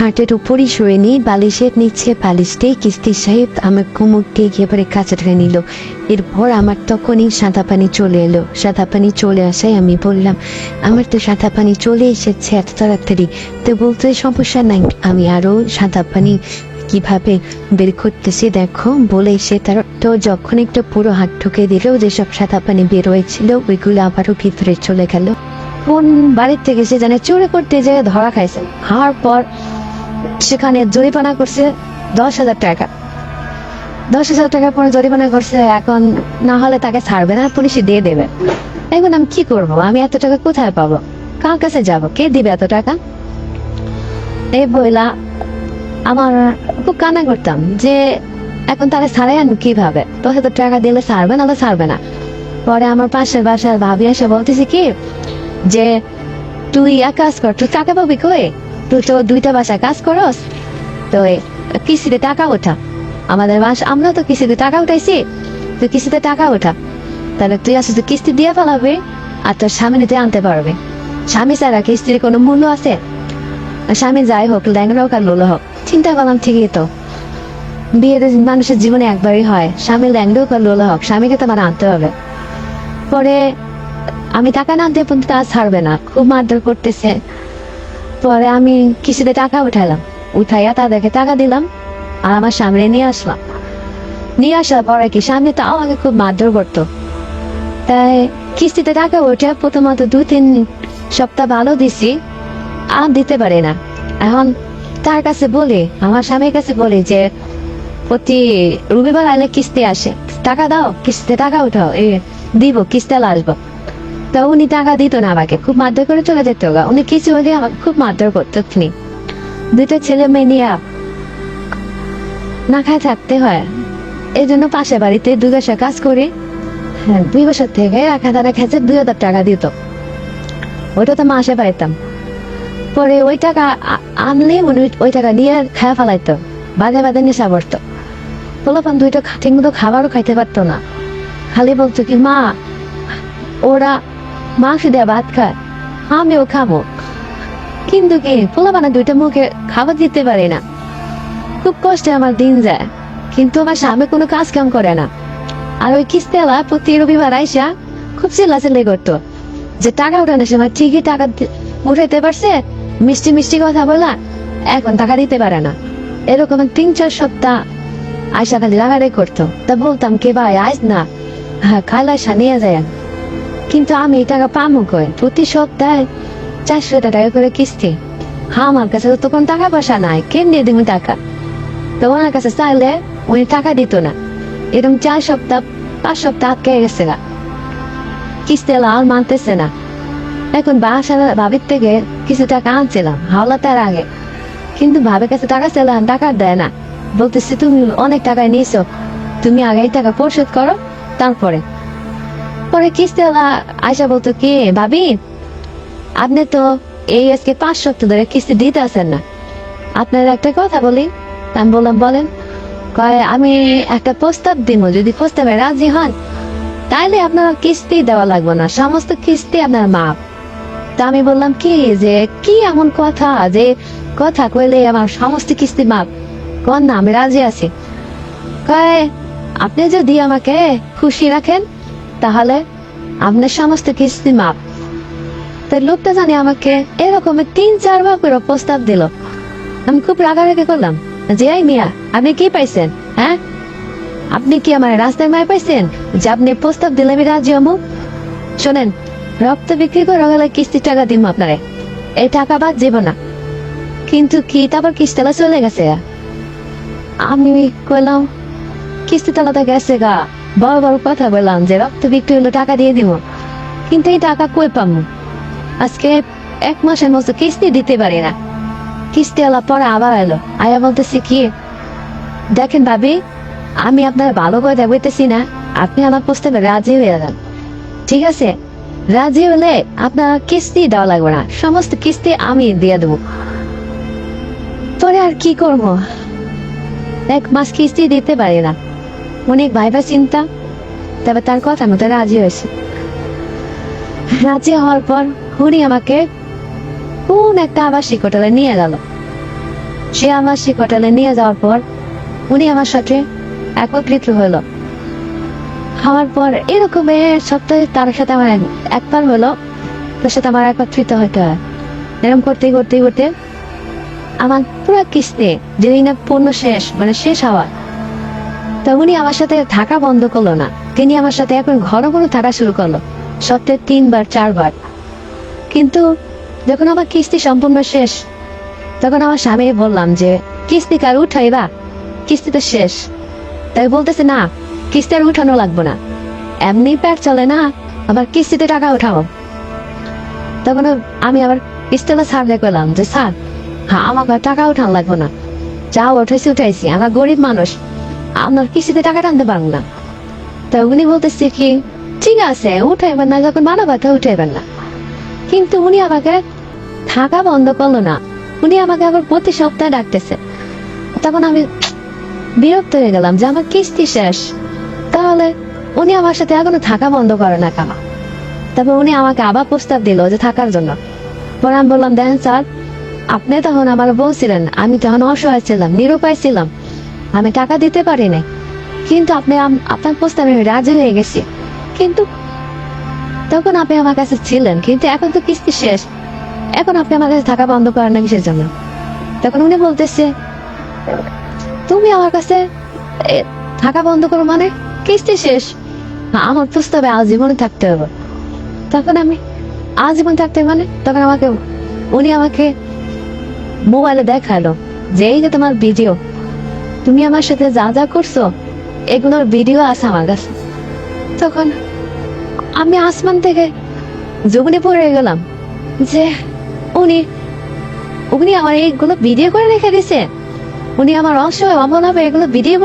খাটের উপরই শুয়ে নিই বালিশের নিচে বালিশটাই কিস্তি সাহেব আমার কোমরকে একেবারে কাছে ধরে নিল। এরপর আমার তখনই সাদা পানি চলে এলো। সাদা পানি চলে আসায় আমি বললাম, আমার তো সাদা পানি চলে এসেছে এত তাড়াতাড়ি। তো বলতে সমস্যা নাই। আমি আরও সাদা পানি কীভাবে বের করতেছি দেখো। বলে সে তার তো যখন একটু পুরো হাত ঢুকে দিল, যেসব সাদা পানি বের হয়েছিল ওইগুলো আবারও ভিতরে চলে গেল। কোন বাড়ির থেকে সে জানে চুরি করতে যেয়ে ধরা খাইছে। খাওয়ার পর সেখানে জরিমানা করছে দশ হাজার টাকা। দশ হাজার টাকা পরে জরিমানা করছে, এখন না হলে তাকে ছাড়বে না পুলিশে দিয়ে দেবে। এখন আমি কি করব? আমি এত টাকা কোথায় পাবো? কার কাছে যাব? কে দিবে এত টাকা? এই বইলা আমার খুব কান্না করতাম যে এখন তারা ছাড়ে আন কীভাবে? দশ হাজার টাকা দিলে ছাড়বে না ছাড়বে না। পরে আমার পাশের বাসার ভাবি এসে বলতেছি কি, যে তুই এক কাজ কর তুই টাকা পাবি কই? তুই তো দুইটা বাসায় কাজ করস? তো কিস্তিতে টাকা ওঠা। আমাদের বাস আমরা তো কিস্তিতে টাকা উঠাইছি। তুই কিস্তিতে টাকা ওঠা। তাহলে তুই আসলে কিস্তি দিয়ে ফেলাবে, আর তোর স্বামী নিতে আনতে পারবে। স্বামী ছাড়া কিস্তির কোনো মূল্য আছে? স্বামী যাই হোক ল্যাংরা হোক আর লোলো হোক, চিন্তা করলাম ঠিকই তো। বিয়ে তো মানুষের জীবনে একবারই হয়, স্বামী ল্যাংরা হোক আর লোলো হোক, স্বামীকে তো আমার আনতে হবে। পরে আমি টাকা না দিয়ে পর্যন্ত তা ছাড়বে না। খুব মারধর করতেছে। পরে আমি কিস্তিতে টাকা উঠালাম। উঠাইয়া তাদেরকে টাকা দিলাম আর আমার সামনে নিয়ে আসলাম। নিয়ে আসার পরে কি সামনে তো আমাকে খুব মারধর করতো। তাই কিস্তিতে টাকা উঠে প্রথমত দু তিন সপ্তাহ ভালো দিছি, আর দিতে পারে না। এখন তার কাছে বলে, আমার স্বামীর কাছে বলে যে, প্রতি রবিবার আলে কিস্তি আসে। টাকা দাও, কিস্তিতে টাকা উঠাও, এ দিব কিস্তি আসব। তা উনি টাকা দিত না আমাকে। খুব মারধর করে চলে যেত গা। উনি কিছু হলে আমাকে খুব মারধর করতো তিনি দুইটা ছেলে মেয়ে নিয়ে না খায় থাকতে হয়। এই জন্য পাশে বাড়িতে দুই বছর কাজ করে হ্যাঁ দুই বছর থেকে এক হাজার এক হাজার দুই হাজার টাকা দিত। ওইটা তো মাসে পাইতাম। পরে ওই টাকা আনলে উনি ওই টাকা নিয়ে খাওয়া ফেলাইতো। বাদে বাদে নেশা করতো। পোলাপান দুইটা ঠিক মতো খাবারও খাইতে পারতো না। খালি বলতো কি, মা, ওরা মাংস দেয়া ভাত খায়। আমিও খাব কিন্তু কি, পোলাপানা দুইটা মুখে খাবার দিতে পারে না। খুব কষ্টে আমার দিন যায়। কিন্তু আমার স্বামী কোনো কাজ কাম করে না। আর ওই কিস্তেলা প্রতি রবিবার আইসা খুব চিল্লাচিল্লি করতো। যে টাকা উঠানোর সময় ঠিকই টাকা উঠাইতে পারছে, মিষ্টি মিষ্টি কথা বলা, এখন টাকা দিতে পারে না। এরকম তিন চার সপ্তাহ আয়সা খালি লাগারে করতো। তা বলতাম কে, ভাই, আইস না। হ্যাঁ খালা নিয়ে যায় কিন্তু আমি এই টাকা পামো কই? প্রতি সপ্তাহে চারশো টাকা করে কিস্তি। হ্যাঁ আমার কাছে তো তখন টাকা পয়সা নাই। কেমনি দিব টাকা? তো ওনার কাছে চাইলে উনি টাকা দিত না। এরকম চার সপ্তাহ, পাঁচ সপ্তাহ আটকে গেছে না কিস্তি আর মানতেছে না। এখন বাসার ভাবির থেকে কিছু টাকা আনছিলাম হাওলা তার আগে। কিন্তু ভাবের কাছে টাকা চাইলাম টাকা দেয় না। বলতেছে, তুমি অনেক টাকা নিয়েছো। তুমি আগে টাকা পরিশোধ করো, তারপরে পরে কিস্তিওয়ালা আয়সা বলতো কি, ভাবি, আপনি তো এই আজকে পাঁচ সপ্তাহ ধরে কিস্তি দিতে আসেন না। আপনার একটা কথা বলি, আমি বললাম, বলেন, কয়, আমি একটা প্রস্তাব দিব, যদি প্রস্তাবে রাজি হন, তাইলে আপনার কিস্তি দেওয়া লাগবে না, সমস্ত কিস্তি আপনার মাপ তা আমি বললাম, কি যে, কি এমন কথা যে, কথা কইলে আমার সমস্ত কিস্তি মাপ কন না, আমি রাজি আছি। কয়, আপনি যদি আমাকে খুশি রাখেন তাহলে আপনার সমস্ত কিস্তি মাপ তাই লোকটা জানি আমাকে এরকম তিন চারবার করে প্রস্তাব দিল। আমি খুব রাগারাগি করলাম। যে আই মিয়া, আপনি কি পাইছেন হ্যাঁ? আপনি কি আমার রাস্তায় মায় পাইছেন যে আপনি প্রস্তাব দিলে আমি রাজি হব? শোনেন, রক্ত বিক্রি করে গেলে কিস্তির টাকা দিব আপনারে। এই টাকা বাদ যাব না। কিন্তু কি তারপর কিস্তিলা চলে গেছে? আমি কইলাম, কিস্তি তালাতে গেছে গা। বড় বড় কথা বললাম যে রক্ত বিক্রি হলো টাকা দিয়ে দিব। কিন্তু এই টাকা কই পাবো আজকে এক মাসের মতো কিস্তি দিতে পারি না। কিস্তি আলা পরে আবার এলো। আয়া বলতেছি কি, দেখেন ভাবি, আমি আপনার ভালো করে দেখতেছি না। আপনি আমার প্রস্তাবে রাজি হয়ে যান। ঠিক আছে? রাজি হলে আপনার কিস্তি দেওয়া লাগবে না। সমস্ত কিস্তি আমি দিয়ে দেবো। পরে আর কি করব? এক মাস কিস্তি দিতে পারি না। অনেক ভাইবা চিন্তা, তবে তার কথা মতো রাজি হয়েছে। রাজি হওয়ার পর উনি আমাকে কোন একটা আবাসিক হোটেলে নিয়ে গেল। সে আমার সে হোটেলে নিয়ে যাওয়ার পর উনি আমার সাথে একত্রিত হলো। হওয়ার পর এরকম সপ্তাহে তার সাথে আমার একবার হলো, তার সাথে আমার একত্রিত হতে হয়। এরকম করতে করতে করতে আমার পুরো কিস্তি, যেদিন পণ্য শেষ মানে শেষ হওয়া তা উনি আমার সাথে থাকা বন্ধ করল না। তিনি আমার সাথে এখন ঘন ঘন থাকা শুরু করল। সপ্তাহে তিনবার, চারবার। কিন্তু যখন আমার কিস্তি সম্পূর্ণ শেষ, তখন আমার স্বামী বললাম যে, কিস্তি কার উঠাইবা কিস্তি তো শেষ। তাই বলতেছে, না, কিস্তি আর উঠানো লাগবো না। এমনি পেট চলে না, আবার কিস্তিতে টাকা উঠাও। তখন আমি আবার কিস্তিটা স্যারকে করলাম যে, স্যার হ্যাঁ আমাকে টাকা উঠানো লাগবো না। যা উঠাইছি উঠাইছি। আমরা গরিব মানুষ। আপনার কিস্তিতে টাকা টানতে পারব না। তা উনি বলতেছে কি, ঠিক আছে, উঠাইবেন না, যখন মানবা তা উঠাইবেন না। কিন্তু উনি আমাকে থাকা বন্ধ করল না। উনি আমাকে আবার প্রতি সপ্তাহে ডাকতেছে। তখন আমি বিরক্ত হয়ে গেলাম যে আমার কিস্তি শেষ। তাহলে উনি আমার সাথে এখনও থাকা বন্ধ করে না কেন? তারপর উনি আমাকে আবার প্রস্তাব দিল যে থাকার জন্য। পরে আমি বললাম দেখেন স্যার, আপনি তখন আমার বলছিলেন আমি তখন অসহায় ছিলাম, নিরুপায় ছিলাম। আমি টাকা দিতে পারি নাই। কিন্তু আপনি আপনার প্রস্তাবে আমি রাজি হয়ে গেছি। কিন্তু তখন আপনি আমার কাছে ছিলেন কিন্তু এখন তো কিস্তি শেষ। এখন আপনি আমার কাছে থাকা বন্ধ করেন না কিসের জন্য তখন উনি বলতেছে তুমি আমার কাছে থাকা বন্ধ করো মানে কিস্তি শেষ। না, আমার প্রস্তাবে আজীবনে থাকতে হবে। তখন আমি আজীবন থাকতে মানে? তখন আমাকে উনি আমাকে মোবাইলে দেখাল যে এই যে তোমার ভিডিও তুমি আমার সাথে যা যা করছ, এগুলোর ভিডিও আছে আমার কাছে। তখন আমি আসমান থেকে জুবনে পড়ে গেলাম যে উনি উনি আমার এইগুলো ভিডিও করে রেখে দিছে উনি আমার অসহায় হবে এগুলো ভিডিও